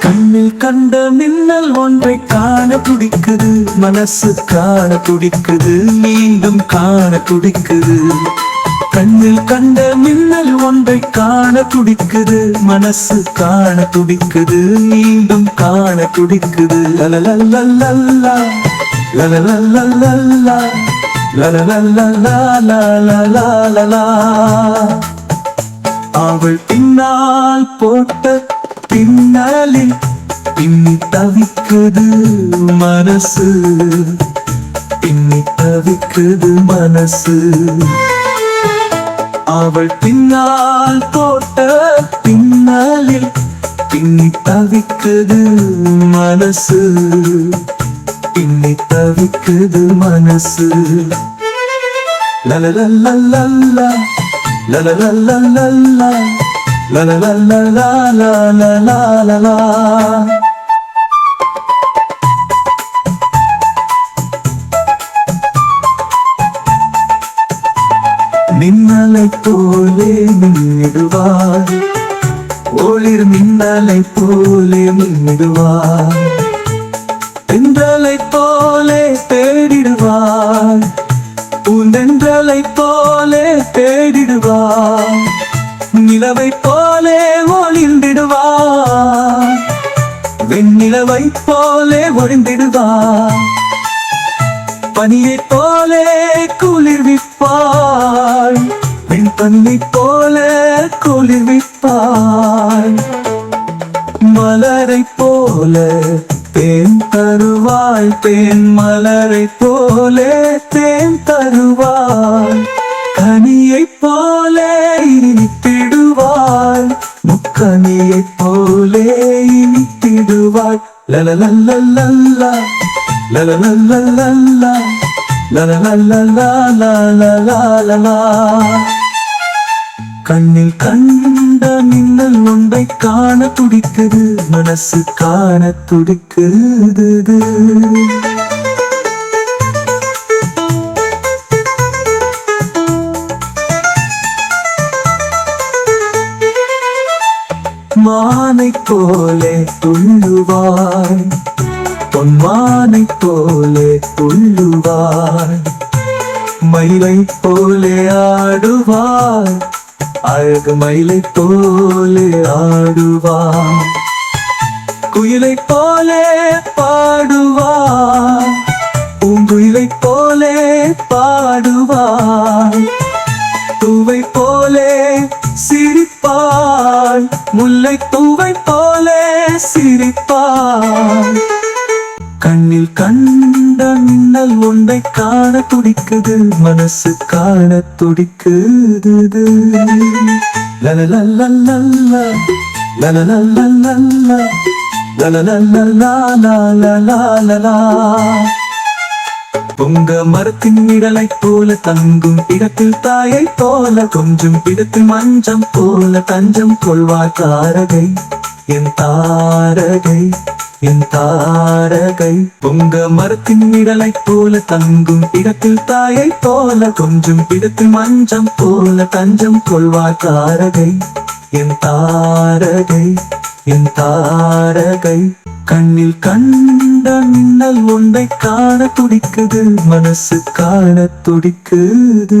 கண்ணில் கண்ட மின்னல் ஒன்றை காண துடிக்குது. மனசு காண துடிக்குது. மீண்டும் காண துடிக்குது. கண்ணில் கண்ட மின்னல் ஒன்றை காண துடிக்குது மனசு காண துடிக்குது மீண்டும் காண துடிக்குது. லலலல்லா லலலல்லா லலலல்லா அவள் பின்னால் போட்ட பின்னாலில் பின்னி தவிக்குது மனசு. பின்னி தவிக்குது மனசு. அவள் பின்னால் தோட்ட பின்னாலில் பின்னி தவிக்குது மனசு பின்னி தவிக்குது மனசு லலலல்லல்லா லலலல்லல்லா லலலல்லா லலலலா போலே மின்னிடுவார் ஒளிர் மின்னலை போலே மின்னிடுவார் தென்றலை போலே தேடிடுவார் பூந்தென்றலை போலே தேடிடுவார் நிலவை போலே ஒளிந்திடுவார் வெண்ணிலவை போலே ஒளிந்திடுவார் பனியைப் போலே குளிர்விப்பாள் அன்னை போல குளிர்விப்பாய் மலரை போல தேன் தருவாய் தேன் மலரை போலே தேன் தருவாய் கனியை போலே இனித்திடுவாய் முக்கனியை போலே இனித்திடுவாய் லலலல்லல்லா லலலல்லல்லா லலலல்லா லலலலா கண்ணில் கண்ட மின்னல் ஒன்றை காண துடிக்குது மனசு காண துடிக்குது. மானை போலே துள்ளுவாய் பொன்மானை போலே துள்ளுவாய் மயிலை போலே ஆடுவாய். அழகு மயிலை போலே ஆடுவாய் குயிலை போலே பாடுவாய் பூங்குயிலை போலே பாடுவாய் தூவை போலே சிரிப்பாள் முல்லை தூவை போலே சிரிப்பாய் கண்ணில் கொண்ட மின்னல் உன்னை காண துடிக்குது மனசு காண துடிக்குது பொங்க மரத்தின் நிழலை போல தங்கும் இடத்தில் தாயை போல கொஞ்சம் இடத்தில் மஞ்சம் போல தஞ்சம் கொள்வார் தாரகை என் தாரகை என் தாரகை பொங்க மரத்தின் நிழலை போல தங்கும் இடத்தில் தாயை போல கொஞ்சம் இடத்தில் மஞ்சம் போல தஞ்சம் கொள்வார் தாரகை என் தாரகை என் தாரகை கண்ணில் கண்ட மின்னல் ஒன்றை காண துடிக்குது மனசு காண துடிக்குது